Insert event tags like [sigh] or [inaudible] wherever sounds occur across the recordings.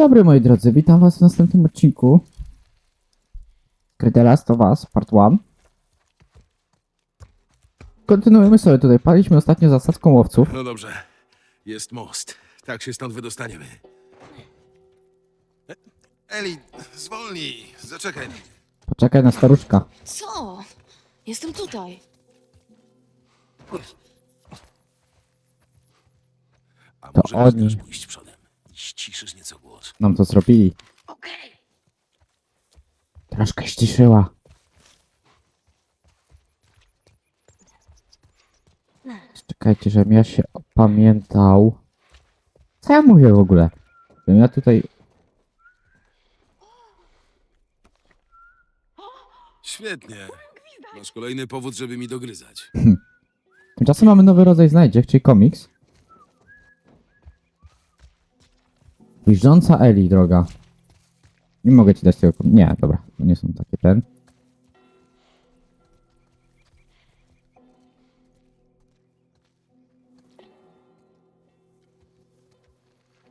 dobry moi drodzy, witam was w następnym odcinku gry The Last of Us Part 1 Kontynuujemy sobie tutaj, paliśmy ostatnio za statką łowców No dobrze. Jest most. Tak się stąd wydostaniemy. E- Eli, zwolnij. Zaczekaj. Poczekaj na staruszka Co? Jestem tutaj. A To może oni. chcesz pójść przodem? i Ściszysz nieco głos. Nam to zrobili Okej. Troszkę ściszyła Czekajcie, żebym ja się opamiętał Co ja mówię w ogóle? Żebym ja tutaj... Świetnie. Masz kolejny powód, żeby mi dogryzać. Tymczasem mamy nowy rodzaj znajdziek, czyli komiks Gwizdząca Eli, droga Nie mogę ci dać tego kom- Nie, dobra, to nie są takie ten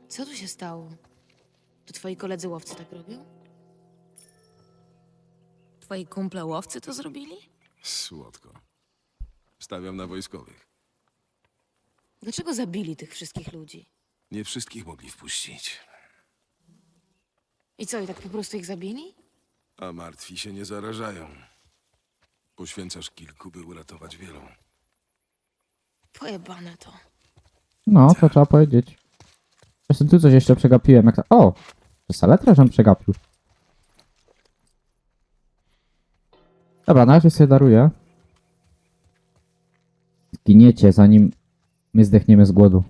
Co tu się stało? To twoi koledzy łowcy tak robią? Twoi kumple łowcy to zrobili? Słodko. Stawiam na wojskowych. Dlaczego zabili tych wszystkich ludzi? Nie wszystkich mogli wpuścić. I co, i tak po prostu ich zabili? A martwi się nie zarażają. Poświęcasz kilku, by uratować wielu. Pojebane to. No, to trzeba powiedzieć. Zresztą tu coś jeszcze przegapiłem. Jak... O! To saletra, żem przegapił. Dobra, na razie sobie daruję. Zginiecie, zanim my zdechniemy z głodu.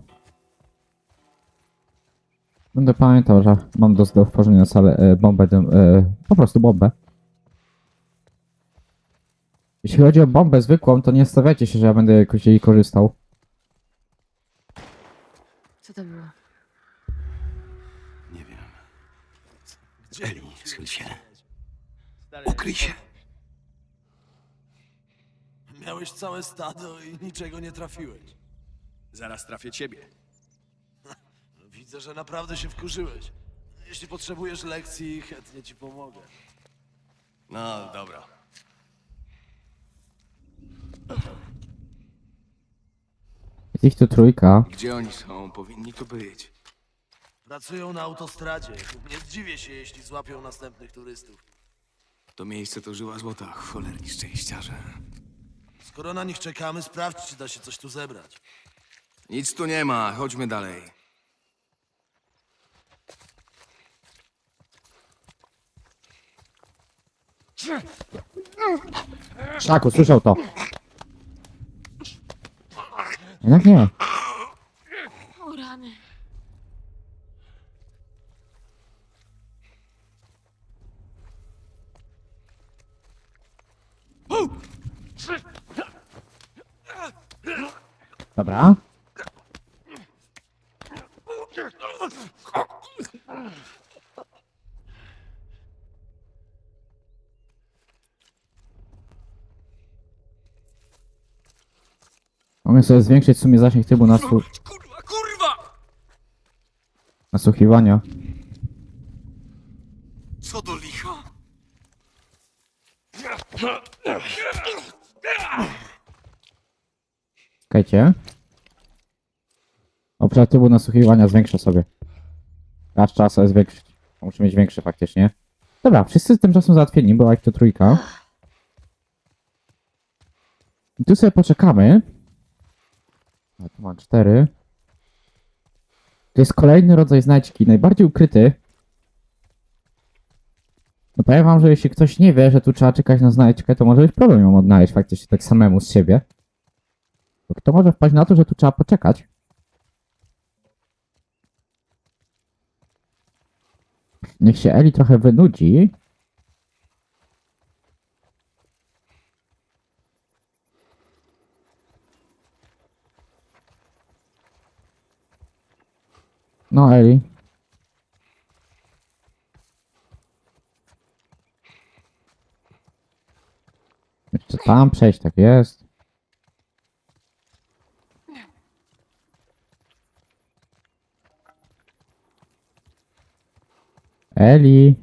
Będę pamiętał, że mam do, do wtworzenia salę e, bombę, e, po prostu bombę. Jeśli chodzi o bombę zwykłą, to nie stawiajcie się, że ja będę jakoś jej korzystał. Co to było? Nie wiem. Eli, schyl się. Ukryj się. Miałeś całe stado i niczego nie trafiłeś. Zaraz trafię ciebie. Widzę, że naprawdę się wkurzyłeś. Jeśli potrzebujesz lekcji, chętnie ci pomogę. No, dobra. Jest ich tu trójka. Gdzie oni są? Powinni tu być. Pracują na autostradzie. Nie zdziwię się, jeśli złapią następnych turystów. To miejsce to żyła złota. Cholerni szczęściarze. Skoro na nich czekamy, sprawdź, czy da się coś tu zebrać. Nic tu nie ma. Chodźmy dalej. Tak, usłyszał to. Jednak nie. O rany. Dobra. Mogę sobie zwiększyć w sumie zasięg trybu nasu Kurwa, kurwa! nasłuchiwania. Co do licha? Czekajcie. Obszar trybu nasłuchiwania zwiększę sobie. Aż trzeba sobie zwiększyć. Muszę mieć większy faktycznie. Dobra, wszyscy tymczasem załatwieni, była ich to trójka. I tu sobie poczekamy. A tu mam cztery. To jest kolejny rodzaj znajdźki, najbardziej ukryty. No powiem wam, że jeśli ktoś nie wie, że tu trzeba czekać na znajdźkę, to może być problem ją odnaleźć faktycznie tak samemu z siebie. Bo kto może wpaść na to, że tu trzeba poczekać? Niech się Eli trochę wynudzi. No, Eli. Jeszcze tam przejść, tak jest. Eli.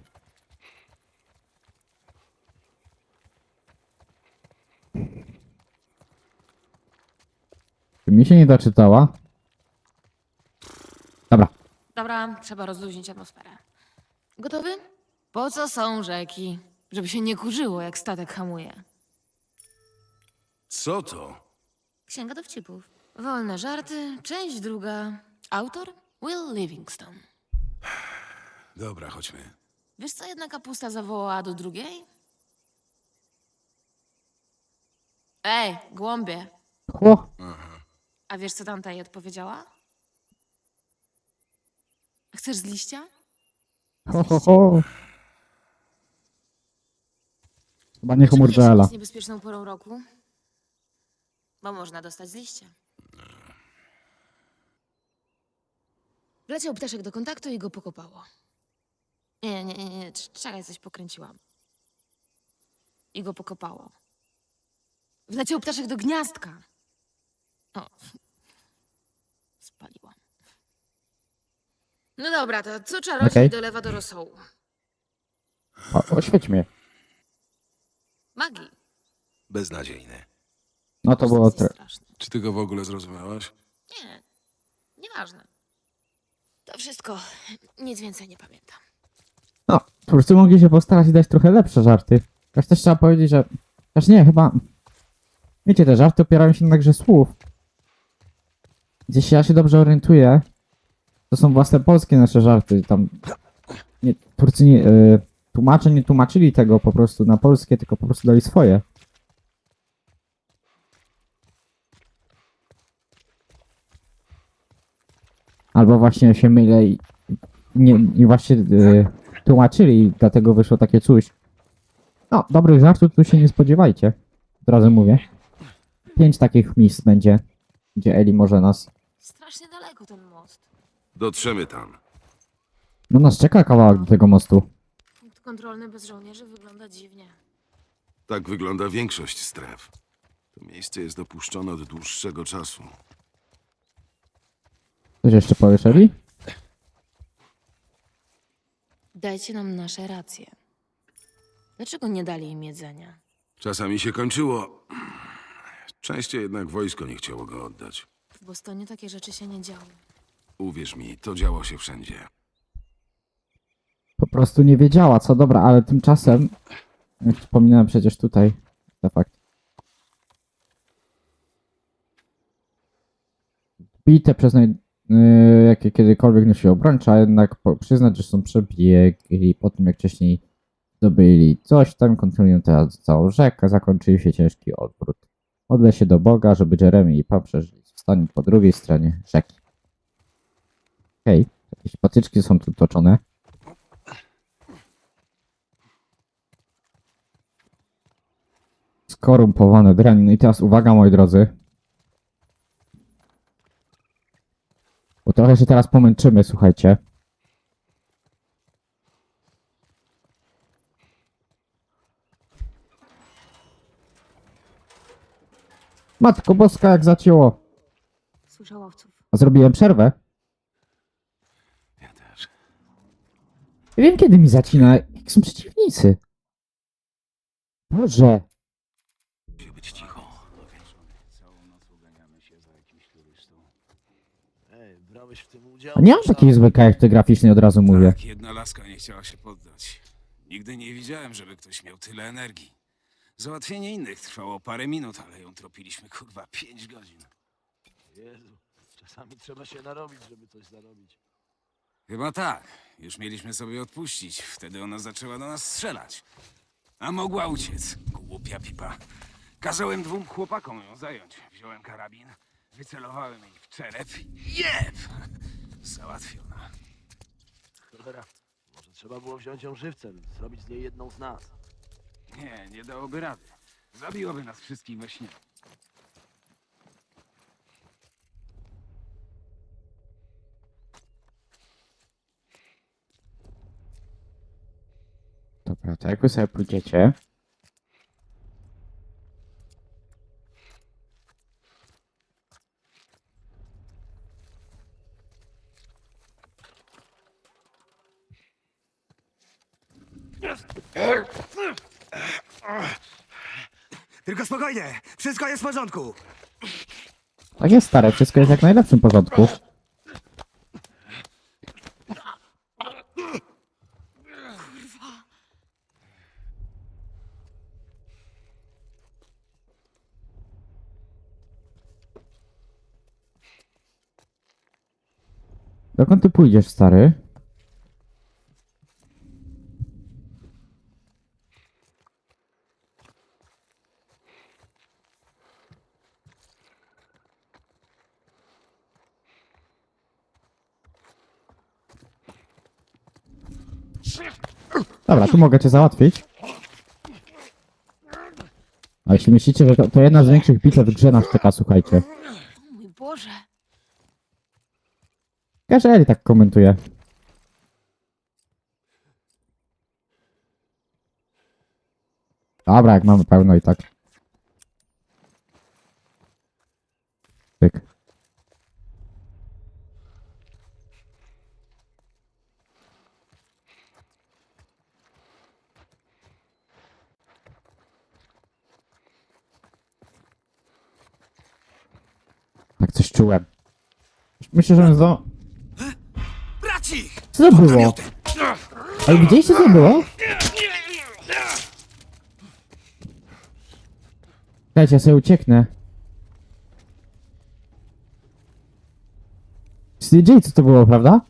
Czy mi się nie doczytała? Dobra. Trzeba rozluźnić atmosferę. Gotowy? Po co są rzeki? Żeby się nie kurzyło, jak statek hamuje. Co to? Księga dowcipów. Wolne żarty, część druga. Autor? Will Livingstone. Dobra, chodźmy. Wiesz, co jedna kapusta zawołała do drugiej? Ej, głąbie. Chło. A wiesz, co tamta jej odpowiedziała? Chcesz z liścia? Ho, ho, ho. Chyba nie humor jesień Joela. jest niebezpieczną porą roku? Bo można dostać z liścia. Wleciał ptaszek do kontaktu i go pokopało. Nie, nie, nie, nie. cz- czekaj, coś pokręciłam. I go pokopało. Wleciał ptaszek do gniazdka. O. Spaliłam. No dobra, to co czarodziej Okej. dolewa do rosołu? O, oświeć mnie. Magii. Beznadziejny. No to było... Tre... straszne. Czy ty go w ogóle zrozumiałaś? Nie, nieważne. To wszystko. Nic więcej nie pamiętam. No, po prostu mogli się postarać i dać trochę lepsze żarty. Też też trzeba powiedzieć, że... Też nie, chyba... Wiecie, te żarty opierają się na grze słów. Jeśli ja się dobrze orientuję, to są własne polskie nasze żarty. Tam... Nie, twórcy nie... Y, tłumacze nie tłumaczyli tego po prostu na polskie, tylko po prostu dali swoje. Albo właśnie się mylę i nie, i właśnie y, tłumaczyli i dlatego wyszło takie coś. No, dobrych żartów tu się nie spodziewajcie. Od razu mówię. Pięć takich miejsc będzie, gdzie Eli może nas... Strasznie daleko ten most. Dotrzemy tam. No nas czeka kawałek do tego mostu. Punkt kontrolny bez żołnierzy wygląda dziwnie. Tak wygląda większość stref. To miejsce jest dopuszczone od dłuższego czasu. Coś jeszcze powiesz, Eli? Dajcie nam nasze racje. Dlaczego nie dali im jedzenia? Czasami się kończyło. Częściej jednak wojsko nie chciało go oddać. W Bostonie takie rzeczy się nie działy. Uwierz mi, to działo się wszędzie. Po prostu nie wiedziała, co dobra, ale tymczasem... Jak wspominałem przecież tutaj, to fakt. Bite przez naj... Yy, jakie kiedykolwiek nosiło broń, trzeba jednak przyznać, że są przebiegli po tym, jak wcześniej zdobyli coś tam, kontrolują teraz całą rzekę, zakończył się ciężki odwrót. Modlę się do Boga, żeby Jeremy i Pam przeżyli stanie po drugiej stronie rzeki. Okej, jakieś patyczki są tu toczone. Skorumpowane dranie. No i teraz uwaga, moi drodzy. Bo trochę się teraz pomęczymy, słuchajcie. Matko boska, jak zacięło. Słyszę łowców. A zrobiłem przerwę. Ja też. Ja wiem, kiedy mi zacina. Jak są przeciwnicy. Boże. Musi być cicho. Ej, brałeś w tym udział? A nie mam takiej złej karty graficznej, od razu mówię. Tak, jedna laska nie chciała się poddać. Nigdy nie widziałem, żeby ktoś miał tyle energii. Załatwienie innych trwało parę minut, ale ją tropiliśmy kurwa pięć godzin. Jezu, czasami trzeba się narobić, żeby coś zarobić. Chyba tak. Już mieliśmy sobie odpuścić. Wtedy ona zaczęła do nas strzelać. A mogła uciec. Głupia pipa. Kazałem dwóm chłopakom ją zająć. Wziąłem karabin, wycelowałem jej w czerep i jeb! Załatwiona. Cholera, może trzeba było wziąć ją żywcem, zrobić z niej jedną z nas. Nie, nie dałoby rady. Zabiłoby nas wszystkich we śnie. Dobra, to jak wy sobie pójdziecie. Tylko spokojnie, wszystko jest w porządku. Tak jest stare, wszystko jest jak w najlepszym porządku. Dokąd ty pójdziesz, stary? Dobra, tu mogę cię załatwić. A jeśli myślicie, że to, to jedna z większych bitew w grze nas czeka, słuchajcie. Mój Boże. Każdy tak komentuje. Dobra, jak mamy pełno i tak. Pyk. Tak coś czułem. Myślę, że do... Co to było? Ale widzieliście co to było? Dajcie, ja sobie ucieknę. CJ, co to było, prawda?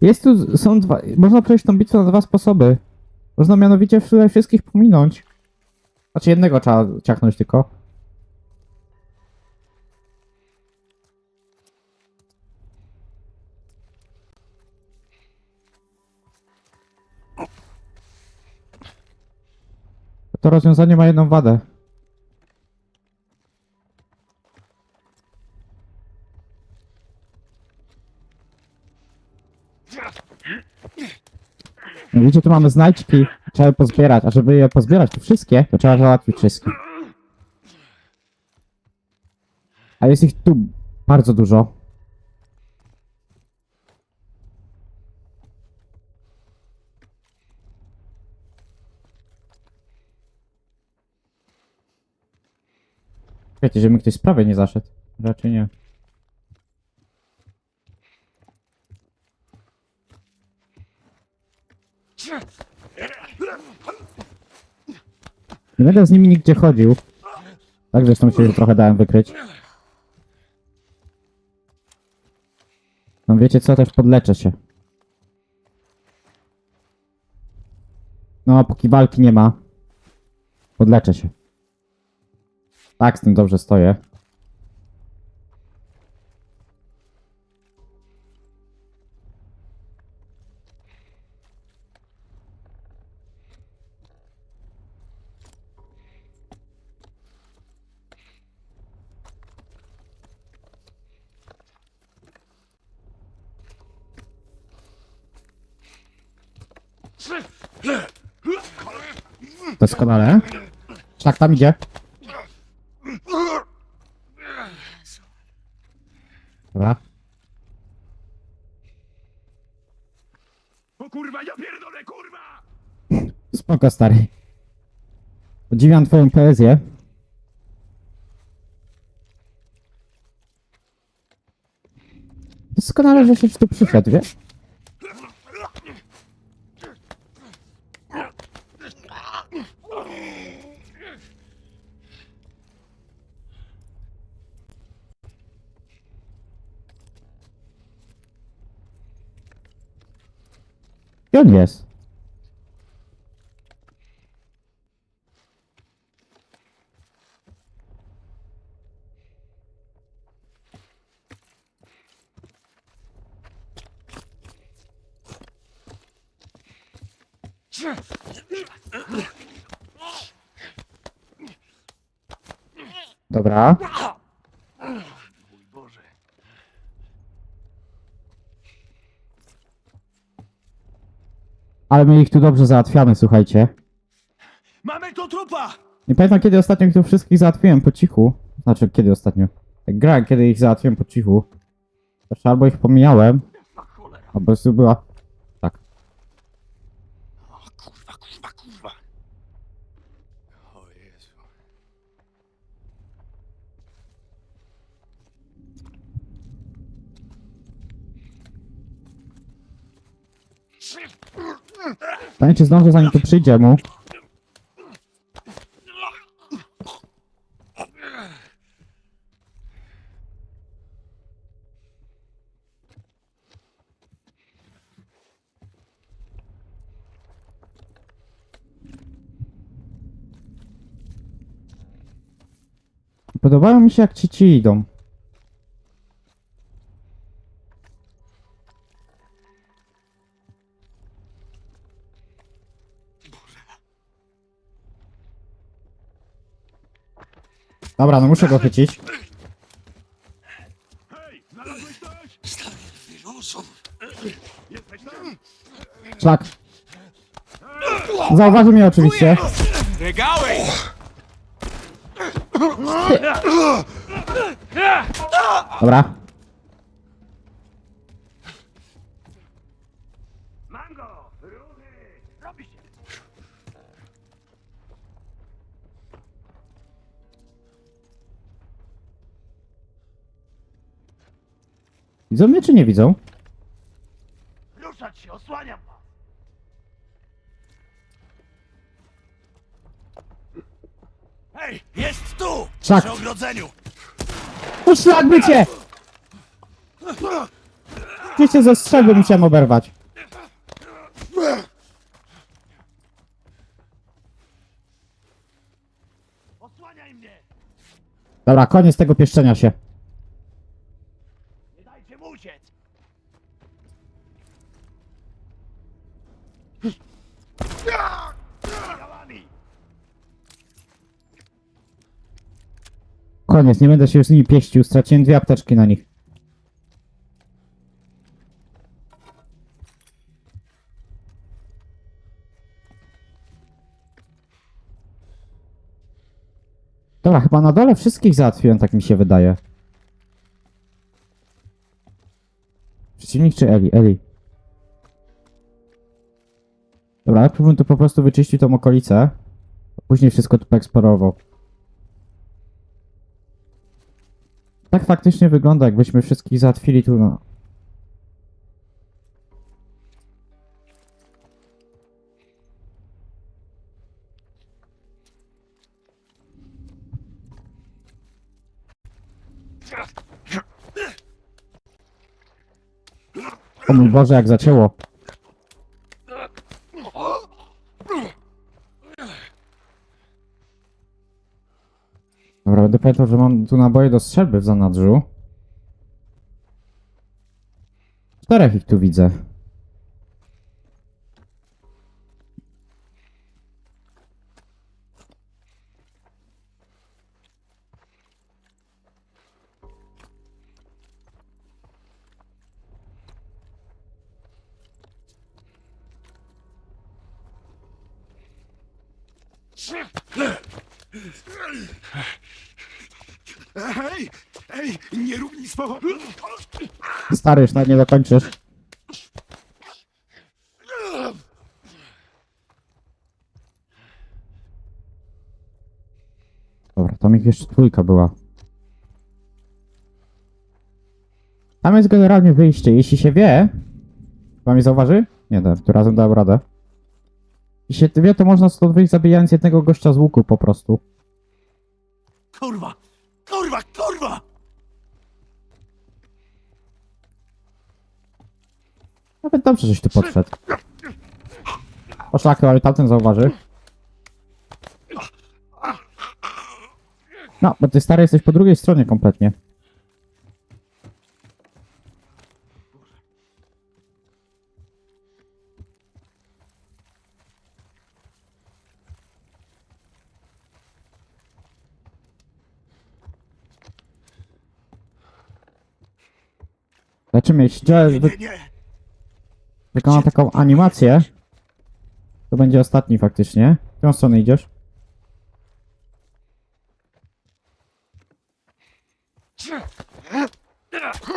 Jest tu, są dwa, można przejść tą bitwę na dwa sposoby. Można mianowicie wszy- wszystkich pominąć. Znaczy jednego trzeba ciachnąć tylko. To rozwiązanie ma jedną wadę. Widzicie, tu mamy znajdźki, trzeba je pozbierać, a żeby je pozbierać tu wszystkie, to trzeba załatwić wszystkie. A jest ich tu bardzo dużo. Wiecie, żeby ktoś z prawej nie zaszedł. Raczej nie. Nie będę z nimi nigdzie chodził. Tak zresztą się trochę dałem wykryć. No wiecie co, też podleczę się. No, póki walki nie ma. Podleczę się. Tak, z tym dobrze stoję. Doskonale. Szlak tam idzie. Dobra. O kurwa, ja pierdolę, kurwa! Spoko, stary. Podziwiam twoją poezję. Doskonale, że się tu przyszedł, wiesz? Jest? Dobra. Mój Boże. Ale my ich tu dobrze załatwiamy, słuchajcie. Mamy tu trupa! Nie pamiętam kiedy ostatnio ich tu wszystkich załatwiłem po cichu. Znaczy kiedy ostatnio? Jak grałem, kiedy ich załatwiłem po cichu. Zawsze albo ich pomijałem, albo po była... Tak. Kurwa, kurwa, kurwa. O Jezu. Czy zdążę zanim tu przyjdzie mu. Podobają mi się jak ci ci idą. Dobra, no muszę go chycić. Stary, wyluzuj. Jesteś tam? Szlak. Zauważy mnie oczywiście. Dobra. Widzą mnie czy nie widzą? Ruszać się, osłaniam was! Hej, jest tu! Szlak. Przy ogrodzeniu! Szlak bycie! Gdzieś się ze strzelby musiałem oberwać. Osłaniaj mnie! Dobra, koniec tego pieszczenia się. Koniec, nie będę się już z nimi pieścił. Straciłem dwie apteczki na nich. Dobra, chyba na dole wszystkich załatwiłem, tak mi się wydaje. Przeciwnik czy Eli? Eli. Dobra, najpierw bym tu po prostu wyczyścił tą okolicę. a Później wszystko tu poeksplorował. Tak faktycznie wygląda, jakbyśmy wszystkich załatwili tu na... O mój Boże, jak zaczęło. Pamiętał, że mam tu naboje do strzelby w zanadrzu. Czterech ich tu widzę. Stary, już nawet nie dokończysz. Dobra, tam ich jeszcze trójka była. Tam jest generalnie wyjście. Jeśli się wie... Chyba mnie zauważy? Nie, da, tu razem dałem radę. Jeśli się wie, to można stąd wyjść zabijając jednego gościa z łuku po prostu. Kurwa! Kurwa, kurwa! Nawet dobrze, żeś tu podszedł. Poszlakę, ale tamten zauważy. No, bo ty stary jesteś po drugiej stronie kompletnie. Jeśli Joel wy Nie, nie! Wykona taką animację. To będzie ostatni faktycznie. W którą stronę idziesz?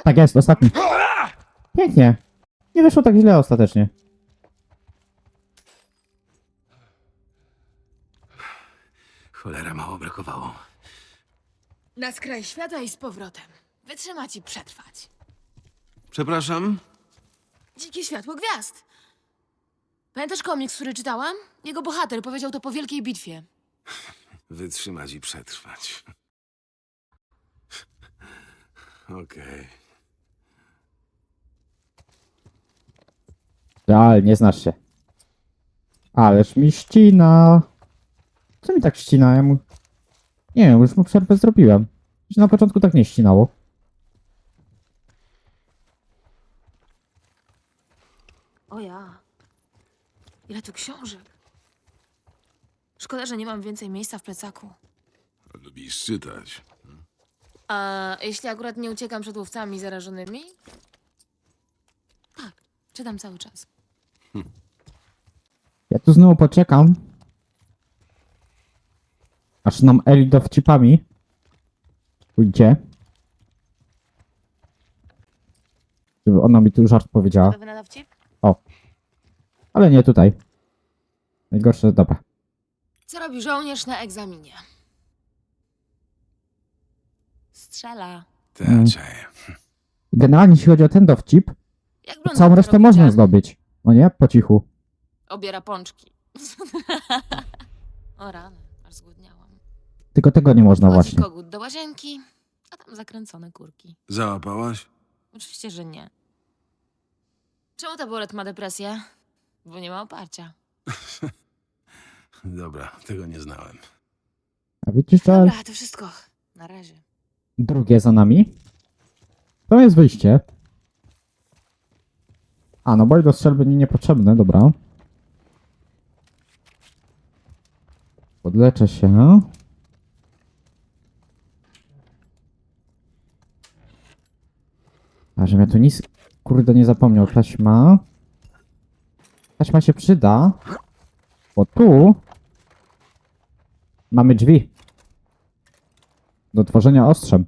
Tak jest, ostatni. Pięknie. Nie wyszło tak źle ostatecznie. Cholera, mało brakowało. Na skraj świata i z powrotem. Wytrzymać i przetrwać. Przepraszam, Dzikie światło gwiazd. Pamiętasz komiks, który czytałam? Jego bohater powiedział to po wielkiej bitwie. Wytrzymać i przetrwać. Okej. Real, nie znasz się. Ależ mi ścina. Co mi tak ścina? Ja mu... Nie wiem, już mu przerwę zrobiłem. Że na początku tak nie ścinało. O ja. Ile tu książek. Szkoda, że nie mam więcej miejsca w plecaku. Lubisz czytać. A jeśli akurat nie uciekam przed łowcami zarażonymi? Tak, czytam cały czas. Ja tu znowu poczekam. Aż nam Eli dowcipami pójdzie. Żeby ona mi tu żart powiedziała. Gotowy na dowcip? Ale nie tutaj. Najgorsze, dobra. Co robi żołnierz na egzaminie? Strzela. Mm. Generalnie jeśli chodzi o ten dowcip, Jak to blondynka całą resztę robi można dżem. zdobyć. No nie? Po cichu. Obiera pączki. [laughs] o rany, aż zgłodniałam. Tylko tego nie można Chodzi właśnie. kogut do łazienki, a tam zakręcone kurki. Załapałaś? Oczywiście, że nie. Czemu taboret ma depresję? Bo nie ma oparcia. [laughs] Dobra, tego nie znałem. A widzisz, że Dobra, to wszystko. Na razie. drugie za nami? To jest wyjście. A, no bo do strzelby mi niepotrzebne, dobra. Podleczę się. A, żebym ja tu nic, kurde, nie zapomniał. Taśma. Taśma się przyda. Bo tu mamy drzwi. Do tworzenia ostrzem.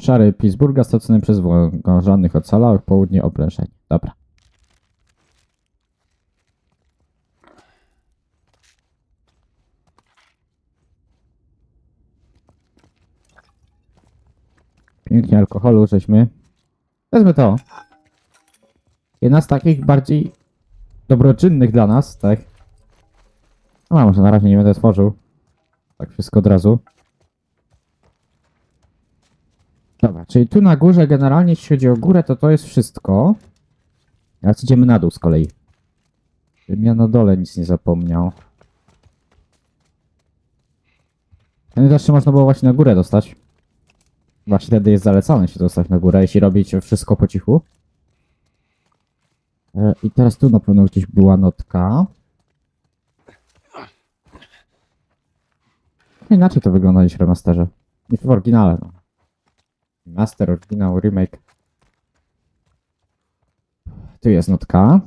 Szary Pittsburgha stracony przez wroga, żadnych ocalałych, południe oblężeń. Dobra. Pięknie alkoholu żeśmy. Wezmę to. Jedna z takich bardziej dobroczynnych dla nas, tak? No a może na razie nie będę tworzył. Tak wszystko od razu. Dobra, czyli tu na górze generalnie jeśli chodzi o górę, to to jest wszystko. Teraz idziemy na dół z kolei. Żebym ja na dole nic nie zapomniał. No i zawsze można było właśnie na górę dostać. Właśnie wtedy jest zalecane się dostać na górę, jeśli robicie wszystko po cichu. E, I teraz tu na pewno gdzieś była notka. Inaczej to wygląda niż w remasterze. Niż w oryginale, no. Master, oryginał, remake. Tu jest notka.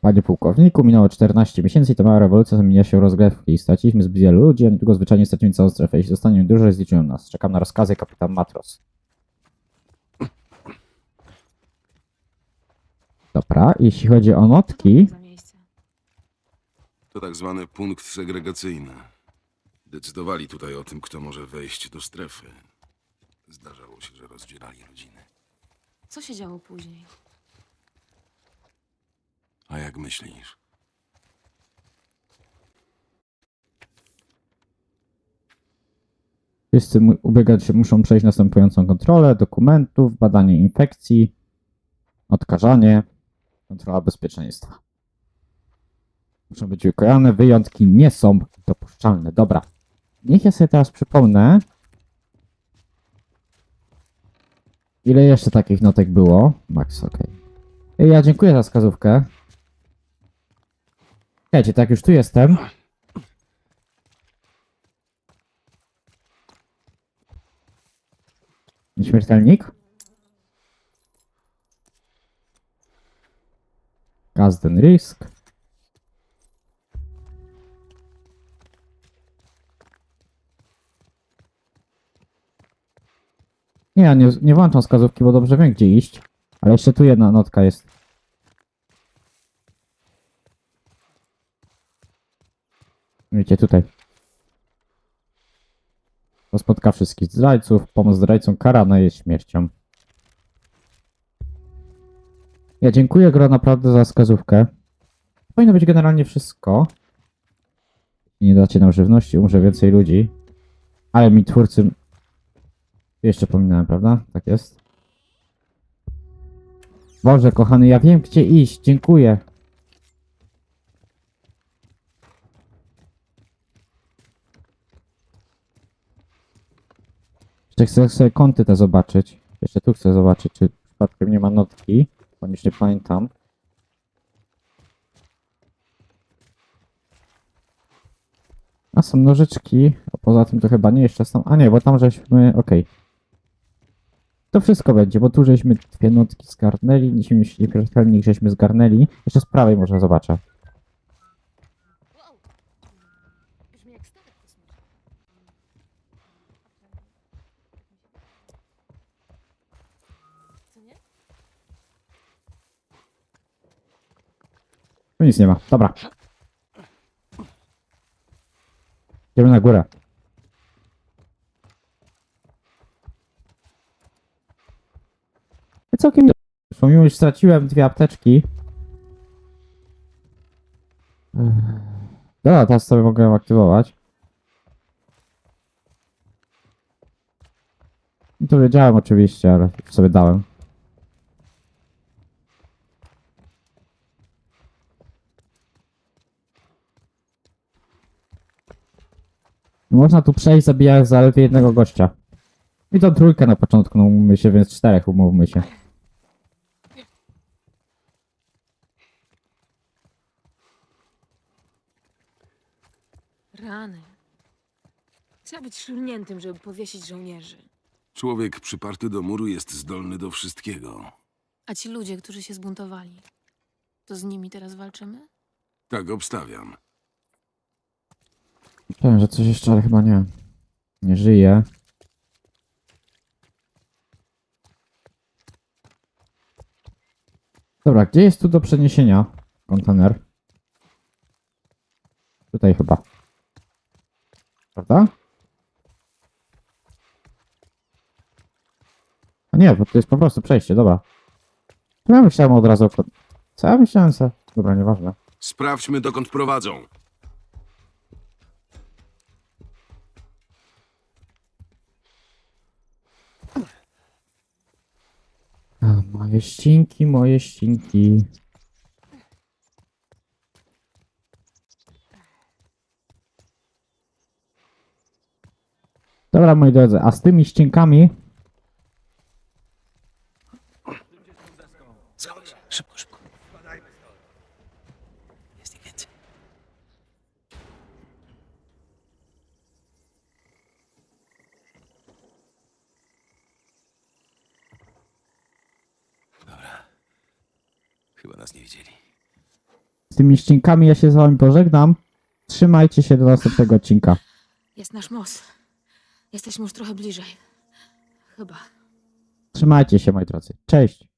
Panie pułkowniku, minęło 14 miesięcy i ta mała rewolucja zamienia się w rozgrywki. Straciliśmy zbyt wielu ludzi, a niedługo zwyczajnie stracimy całą strefę. Jeśli zostaniemy dłużej, zliczą nas. Czekam na rozkazy, kapitan Matros. Dobra, jeśli chodzi o notki. To tak zwany punkt segregacyjny. Decydowali tutaj o tym, kto może wejść do strefy. Zdarzało się, że rozdzielali rodziny. Co się działo później? A jak myślisz? Wszyscy ubiegać się muszą przejść następującą kontrolę dokumentów, badanie infekcji, odkażanie, kontrola bezpieczeństwa. Muszą być wykonane, wyjątki nie są dopuszczalne. Dobra. Niech ja sobie teraz przypomnę, ile jeszcze takich notek było. Max, ok. Ja dziękuję za wskazówkę. Słuchajcie, tak już tu jestem. Śmiertelnik. Gazden Risk. Nie, ja nie, nie włączam wskazówki, bo dobrze wiem gdzie iść. Ale jeszcze tu jedna notka jest. Wiecie, tutaj. To spotka wszystkich zdrajców. Pomoc zdrajcom karana jest śmiercią. Ja dziękuję Gro naprawdę za wskazówkę. Powinno być generalnie wszystko. Nie dacie nam żywności, umrze więcej ludzi. Ale mi twórcy... Jeszcze pominąłem, prawda? Tak jest. Boże, kochany, ja wiem gdzie iść. Dziękuję. Jeszcze chcę sobie kąty te zobaczyć. Jeszcze tu chcę zobaczyć, czy przypadkiem nie ma notki. Bo już nie pamiętam. A są nożyczki. A poza tym to chyba nie jeszcze są. A nie, bo tam żeśmy. Okej. To wszystko będzie, bo tu żeśmy dwie notki zgarnęli. Nieśmiertelnik żeśmy zgarnęli. Jeszcze z prawej może zobaczę. Wow. Brzmi jak statek kosmiczny. Co nie? Tu nic nie ma. Dobra. Idziemy na górę. Całkiem nie. Pomimo, że straciłem dwie apteczki. Dobra, teraz sobie mogę ją aktywować. I to wiedziałem oczywiście, ale już sobie dałem. Można tu przejść zabijając zaledwie jednego gościa. I to trójkę na początku, no umówmy się, więc czterech umówmy się. Rany. Trzeba być szurniętym, żeby powiesić żołnierzy. Człowiek przyparty do muru jest zdolny do wszystkiego. A ci ludzie, którzy się zbuntowali, to z nimi teraz walczymy? Tak obstawiam. Myślałem, że coś jeszcze, ale chyba nie. Nie żyje. Dobra, gdzie jest tu do przeniesienia kontener? Tutaj chyba. Prawda? A nie, bo to jest po prostu przejście, dobra. Ja myślałem od razu o... Co ja myślałem, co? Dobra, nieważne. Sprawdźmy, dokąd prowadzą. A, moje ścinki, moje ścinki. Dobra, moi drodzy, a z tymi ścinkami Schowaj się. Szybko, szybko. Jest ich więcej. Dobra. Chyba nas nie widzieli. z tymi ścinkami ja się z wami pożegnam. Trzymajcie się do następnego odcinka. Jest nasz most. Jesteśmy już trochę bliżej. Chyba. Trzymajcie się, moi drodzy. Cześć.